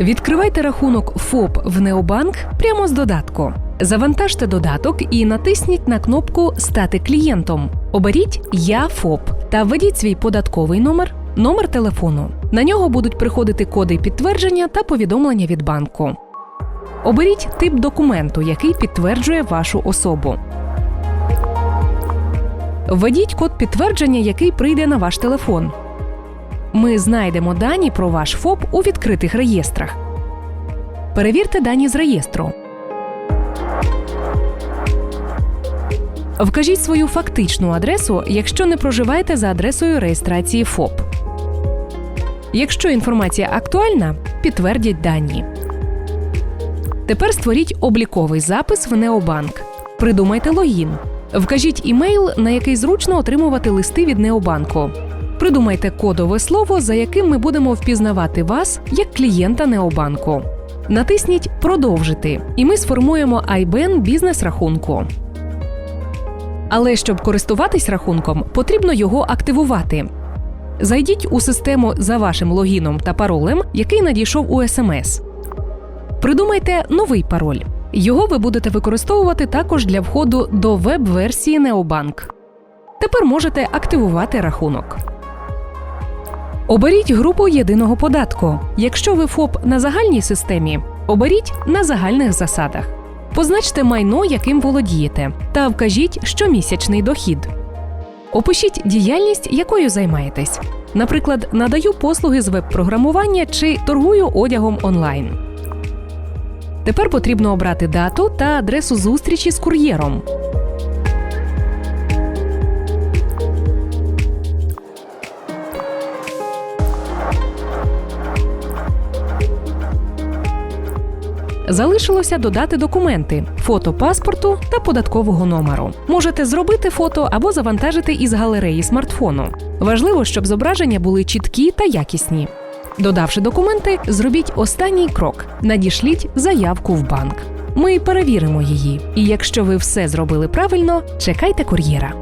Відкривайте рахунок ФОП в Необанк прямо з додатку. Завантажте додаток і натисніть на кнопку Стати клієнтом. Оберіть Я ФОП та введіть свій податковий номер, номер телефону. На нього будуть приходити коди підтвердження та повідомлення від банку. Оберіть тип документу, який підтверджує вашу особу. Введіть код підтвердження, який прийде на ваш телефон. Ми знайдемо дані про ваш ФОП у відкритих реєстрах. Перевірте дані з реєстру. Вкажіть свою фактичну адресу, якщо не проживаєте за адресою реєстрації ФОП. Якщо інформація актуальна, підтвердіть дані. Тепер створіть обліковий запис в Необанк. Придумайте логін. Вкажіть імейл, на який зручно отримувати листи від Необанку. Придумайте кодове слово, за яким ми будемо впізнавати вас як клієнта Необанку. Натисніть Продовжити, і ми сформуємо IBAN бізнес-рахунку. Але щоб користуватись рахунком, потрібно його активувати. Зайдіть у систему за вашим логіном та паролем, який надійшов у СМС. Придумайте новий пароль. Його ви будете використовувати також для входу до веб-версії Необанк. Тепер можете активувати рахунок. Оберіть групу єдиного податку. Якщо ви ФОП на загальній системі, оберіть на загальних засадах. Позначте майно, яким володієте, та вкажіть щомісячний дохід. Опишіть діяльність, якою займаєтесь. Наприклад, надаю послуги з веб-програмування чи торгую одягом онлайн. Тепер потрібно обрати дату та адресу зустрічі з кур'єром. Залишилося додати документи: фото паспорту та податкового номеру. Можете зробити фото або завантажити із галереї смартфону. Важливо, щоб зображення були чіткі та якісні. Додавши документи, зробіть останній крок: надішліть заявку в банк. Ми перевіримо її. І якщо ви все зробили правильно, чекайте кур'єра.